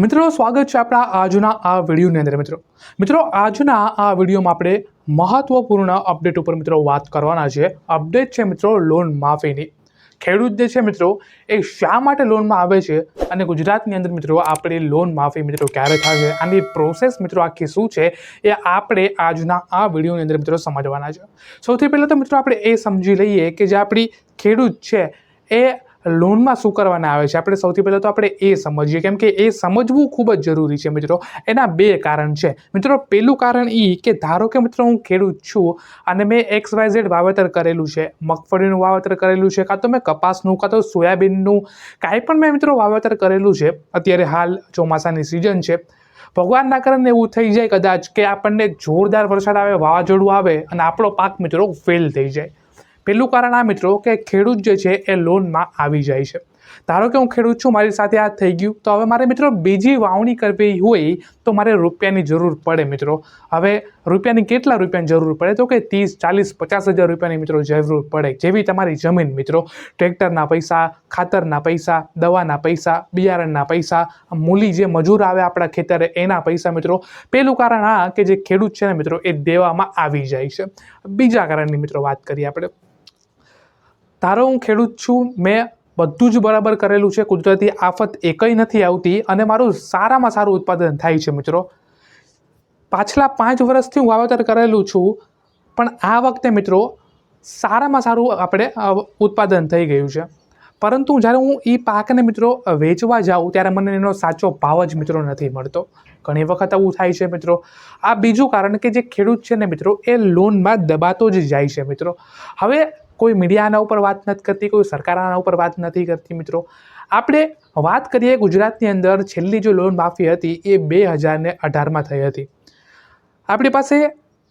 મિત્રો, સ્વાગત છે આપણા આજના આ વિડીયોની અંદર મિત્રો. મિત્રો, આજના આ વિડીયોમાં આપણે મહત્વપૂર્ણ અપડેટ ઉપર મિત્રો વાત કરવાના છે. અપડેટ છે મિત્રો લોન માફીની. ખેડૂત જે છે મિત્રો, એ શા માટે લોનમાં આવે છે? અને ગુજરાતની અંદર મિત્રો, આપણે લોન માફી મિત્રો ક્યારે થશે? આની પ્રોસેસ મિત્રો આખી શું છે? એ આપણે આજના આ વિડીયોની અંદર મિત્રો સમજવાના છે. સૌથી પહેલાં તો મિત્રો, આપણે એ સમજી લઈએ કે જે આપણી ખેડૂત છે, એ લોનમાં શું કરવાના આવે છે? આપણે સૌથી પહેલાં તો આપણે એ સમજીએ, કેમ કે એ સમજવું ખૂબ જ જરૂરી છે મિત્રો. એના બે કારણ છે. મિત્રો પહેલું કારણ એ કે ધારો કે મિત્રો હું ખેડૂત છું અને મેં એક્સ વાય ઝેડ વાવેતર કરેલું છે, મગફળીનું વાવેતર કરેલું છે, કાં તો મેં કપાસનું, કાં તો સોયાબીનનું, કાંઈ પણ મેં મિત્રો વાવેતર કરેલું છે. અત્યારે હાલ ચોમાસાની સિઝન છે. ભગવાનના કારણે એવું થઈ જાય કદાચ કે આપણને જોરદાર વરસાદ આવે, વાવાઝોડું આવે અને આપણો પાક મિત્રો ફેલ થઈ જાય. પહેલું કારણ આ મિત્રો કે ખેડૂત જે છે એ લોનમાં આવી જાય છે. ધારો કે હું ખેડૂત છું, મારી સાથે આ થઈ ગયું, તો હવે મારે મિત્રો બીજી વાવણી કરવી હોય તો મારે રૂપિયાની જરૂર પડે મિત્રો. હવે રૂપિયાની કેટલા રૂપિયાની જરૂર પડે? તો કે ત્રીસ, ચાલીસ, પચાસ હજાર રૂપિયાની મિત્રો જરૂર પડે, જેવી તમારી જમીન મિત્રો. ટ્રેક્ટરના પૈસા, ખાતરના પૈસા, દવાના પૈસા, બિયારણના પૈસા મૂલી જે મજૂર આવે આપણા ખેતરે એના પૈસા મિત્રો. પહેલું કારણ આ કે જે ખેડૂત છે ને મિત્રો, એ દેવામાં આવી જાય છે. બીજા કારણની મિત્રો વાત કરીએ આપણે. ધારો હું ખેડૂત છું, મેં બધું જ બરાબર કરેલું છે. કુદરતી આફત એકય નથી આવતી અને મારું સારામાં સારું ઉત્પાદન થાય છે મિત્રો. પાછલા પાંચ વર્ષથી હું વાવેતર કરેલું છું, પણ આ વખતે મિત્રો સારામાં સારું આપણે ઉત્પાદન થઈ ગયું છે. પરંતુ જ્યારે હું એ પાકને મિત્રો વેચવા જાઉં, ત્યારે મને એનો સાચો ભાવ જ મિત્રો નથી મળતો. ઘણી વખત આવું થાય છે મિત્રો. આ બીજું કારણ કે જે ખેડૂત છે ને મિત્રો, એ લોનમાં દબાતો જ જાય છે મિત્રો. હવે કોઈ મીડિયાના ઉપર વાત નથી કરતી, કોઈ સરકારના ઉપર વાત નથી કરતી મિત્રો. આપણે વાત કરીએ ગુજરાતની અંદર છેલ્લી જે લોન માફી હતી એ બે હજારને અઢારમાં થઈ હતી. આપણી પાસે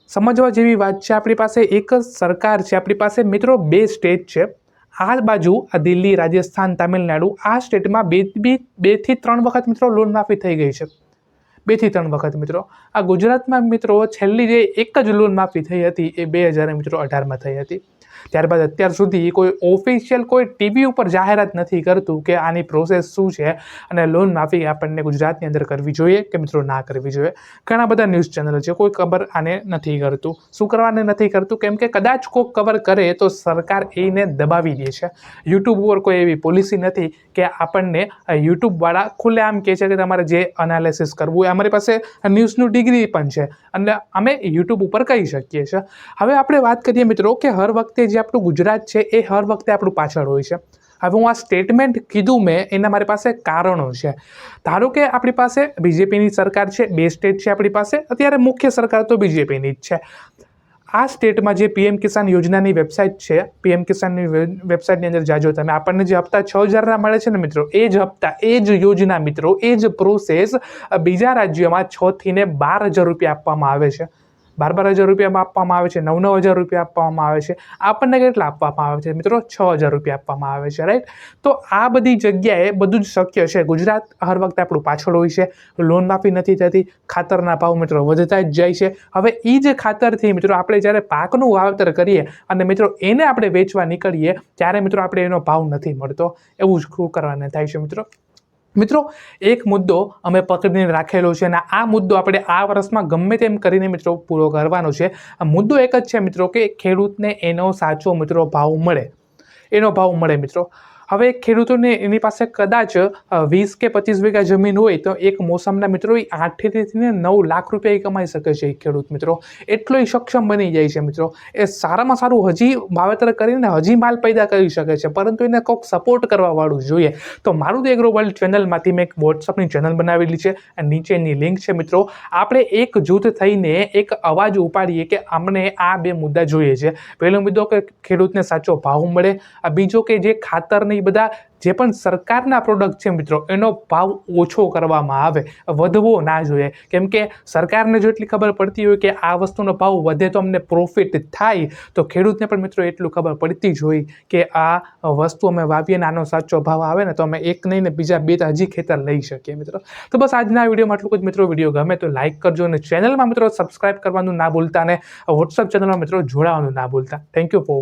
સમજવા જેવી વાત છે, આપણી પાસે એક જ સરકાર છે, આપણી પાસે મિત્રો બે સ્ટેટ છે. આ બાજુ આ દિલ્હી, રાજસ્થાન, તામિલનાડુ, આ સ્ટેટમાં બે બી બેથી ત્રણ વખત મિત્રો લોન માફી થઈ ગઈ છે. બેથી ત્રણ વખત મિત્રો. આ ગુજરાતમાં મિત્રો છેલ્લી જે એક જ લોન માફી થઈ હતી એ બે હજાર મિત્રો અઢારમાં થઈ હતી. ત્યારબાદ અત્યાર સુધી કોઈ ઓફિશિયલ કોઈ ટીવી ઉપર જાહેરાત નથી કરતું કે આની પ્રોસેસ શું છે અને લોન માફી આપણને ગુજરાતની અંદર કરવી જોઈએ કે મિત્રો ના કરવી જોઈએ. ઘણા બધા ન્યૂઝ ચેનલ છે, કોઈ ખબર આને નથી કરતું. શું કરવાને નથી કરતું? કેમ કે કદાચ કોઈ કવર કરે તો સરકાર એને દબાવી દે છે. યુટ્યુબ ઉપર કોઈ એવી પોલિસી નથી કે આપણને યુટ્યુબવાળા ખુલ્લેઆમ કહે છે કે તમારે જે અનાલિસિસ કરવું એ અમારી પાસે ન્યૂઝનું ડિગ્રી પણ છે. અને અમે યુટ્યુબ ઉપર કહી શકીએ છીએ. હવે આપણે વાત કરીએ મિત્રો કે હર વખતે જે આપણું ગુજરાત છે, એ હર વખતે આપણું પાછળ હોય છે. હવે હું આ સ્ટેટમેન્ટ કીધું મેં, એના મારી પાસે કારણો છે. ધારો કે આપણી પાસે બીજેપીની સરકાર છે, બે સ્ટેટ છે આપણી પાસે, અત્યારે મુખ્ય સરકાર તો બીજેપીની જ છે. આ સ્ટેટમાં જે પીએમ કિસાન યોજનાની વેબસાઇટ છે પીએમ કિસાનની વેબસાઇટની અંદર જાજો તમે. આપણને જે હપ્તા છ હજારના મળે છે ને મિત્રો, એ જ હપ્તા, એ જ યોજના મિત્રો, એ જ પ્રોસેસ બીજા રાજ્યોમાં છથી ને બાર હજાર રૂપિયા આપવામાં આવે છે. બાર બાર હજાર રૂપિયામાં આપવામાં આવે છે નવ નવ હજાર રૂપિયા આપવામાં આવે છે. આપણને કેટલા આપવામાં આવે છે મિત્રો? છ હજાર રૂપિયા આપવામાં આવે છે રાઈટ તો આ બધી જગ્યાએ બધું જ શક્ય છે. ગુજરાત હર વખતે આપણું પાછળ હોય છે. લોન માફી નથી થતી. ખાતરના ભાવ મિત્રો વધતા જ જાય છે. હવે એ જ ખાતરથી મિત્રો આપણે જ્યારે પાકનું વાવેતર કરીએ અને મિત્રો એને આપણે વેચવા નીકળીએ, ત્યારે મિત્રો આપણે એનો ભાવ નથી મળતો. એવું જ કરવાને થાય છે મિત્રો. મિત્રો, એક મુદ્દો અમે પકડીને રાખેલો છે અને આ મુદ્દો આપણે આ વર્ષમાં ગમે તેમ કરીને મિત્રો પૂરો કરવાનો છે. આ મુદ્દો એક જ છે મિત્રો કે ખેડૂતને એનો સાચો મિત્રો ભાવ મળે. એનો ભાવ મળે મિત્રો. હવે ખેડૂતોને એની પાસે કદાચ વીસ કે પચીસ વીઘા જમીન હોય તો એક મોસમના મિત્રો એ આઠથી નવ લાખ રૂપિયા એ કમાઈ શકે છે ખેડૂત મિત્રો. એટલો એ સક્ષમ બની જાય છે મિત્રો. એ સારામાં સારું હજી વાવેતર કરીને હજી માલ પેદા કરી શકે છે, પરંતુ એને કોઈક સપોર્ટ કરવાવાળું જોઈએ. તો મારું તો એગ્રો વર્લ્ડ ચેનલમાંથી મેં એક વોટ્સઅપની ચેનલ બનાવેલી છે અને નીચેની લિંક છે મિત્રો. આપણે એક જૂથ થઈને એક અવાજ ઉપાડીએ કે અમને આ બે મુદ્દા જોઈએ છે. પહેલો મુદ્દો કે ખેડૂતને સાચો ભાવ મળે બીજો કે જે ખાતરની બધા જે પણ સરકારના પ્રોડક્ટ છે મિત્રો, એનો ભાવ ઓછો કરવામાં આવે, વધવો ના જોઈએ. કેમ કે સરકારને જો એટલી ખબર પડતી હોય કે આ વસ્તુનો ભાવ વધે તો અમને પ્રોફિટ થાય, તો ખેડૂતને પણ મિત્રો એટલું ખબર પડતી જ હોય કે આ વસ્તુ અમે વાવીએ ને આનો સાચો ભાવ આવે ને તો અમે એક નહીં ને બીજા બે તો હજી ખેતર લઈ શકીએ મિત્રો. તો બસ આજના વિડીયોમાં આટલું જ મિત્રો. વીડિયો ગમે તો લાઇક કરજો અને ચેનલમાં મિત્રો સબસ્ક્રાઇબ કરવાનું ના ભૂલતા અને વોટ્સઅપ ચેનલમાં મિત્રો જોડાવાનું ના ભૂલતા. Thank you for